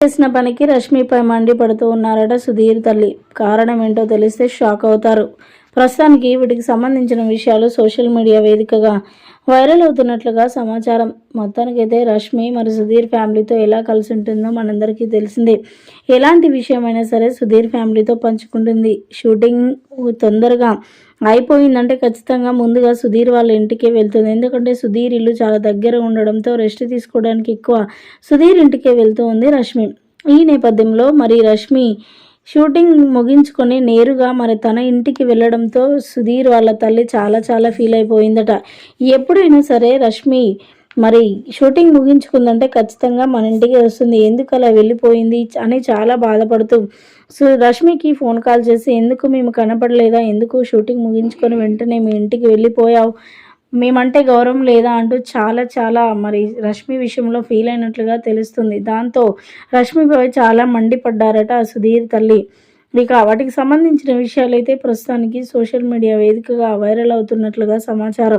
చేసిన పనికి రష్మిపై మండిపడుతూ ఉన్నారట సుధీర్ తల్లి. కారణం ఏంటో తెలిస్తే షాక్ అవుతారు. ప్రస్తుతానికి వీటికి సంబంధించిన విషయాలు సోషల్ మీడియా వేదికగా వైరల్ అవుతున్నట్లుగా సమాచారం. మొత్తానికైతే రష్మి మరి సుధీర్ ఫ్యామిలీతో ఎలా కలిసి ఉంటుందో మనందరికీ తెలిసిందే. ఎలాంటి విషయమైనా సరే సుధీర్ ఫ్యామిలీతో పంచుకుంటుంది. షూటింగ్ తొందరగా అయిపోయిందంటే ఖచ్చితంగా ముందుగా సుధీర్ వాళ్ళ ఇంటికే వెళ్తుంది. ఎందుకంటే సుధీర్ ఇల్లు చాలా దగ్గర ఉండడంతో రెస్ట్ తీసుకోవడానికి ఎక్కువ సుధీర్ ఇంటికే వెళ్తూ ఉంది రష్మి. ఈ నేపథ్యంలో మరి రష్మి షూటింగ్ ముగించుకొని నేరుగా మరి తన ఇంటికి వెళ్ళడంతో సుధీర్ వాళ్ళ తల్లి చాలా చాలా ఫీల్ అయిపోయిందట. ఎప్పుడైనా సరే రష్మి మరి షూటింగ్ ముగించుకుందంటే ఖచ్చితంగా మన ఇంటికి వస్తుంది. ఎందుకు అలా వెళ్ళిపోయింది అని చాలా బాధపడుతూ సో రష్మికి ఫోన్ కాల్ చేసి ఎందుకు మేము కనపడలేదా? ఎందుకు షూటింగ్ ముగించుకొని వెంటనే మీ ఇంటికి వెళ్ళిపోయావు? మేమంటే గౌరవం లేదా అంటూ చాలా చాలా మరి రష్మి విషయంలో ఫీల్ అయినట్లుగా తెలుస్తుంది. దాంతో రష్మిపై చాలా మండిపడ్డారట సుధీర్ తల్లి. ఇక వాటికి సంబంధించిన విషయాలైతే ప్రస్తుతానికి సోషల్ మీడియా వేదికగా వైరల్ అవుతున్నట్లుగా సమాచారం.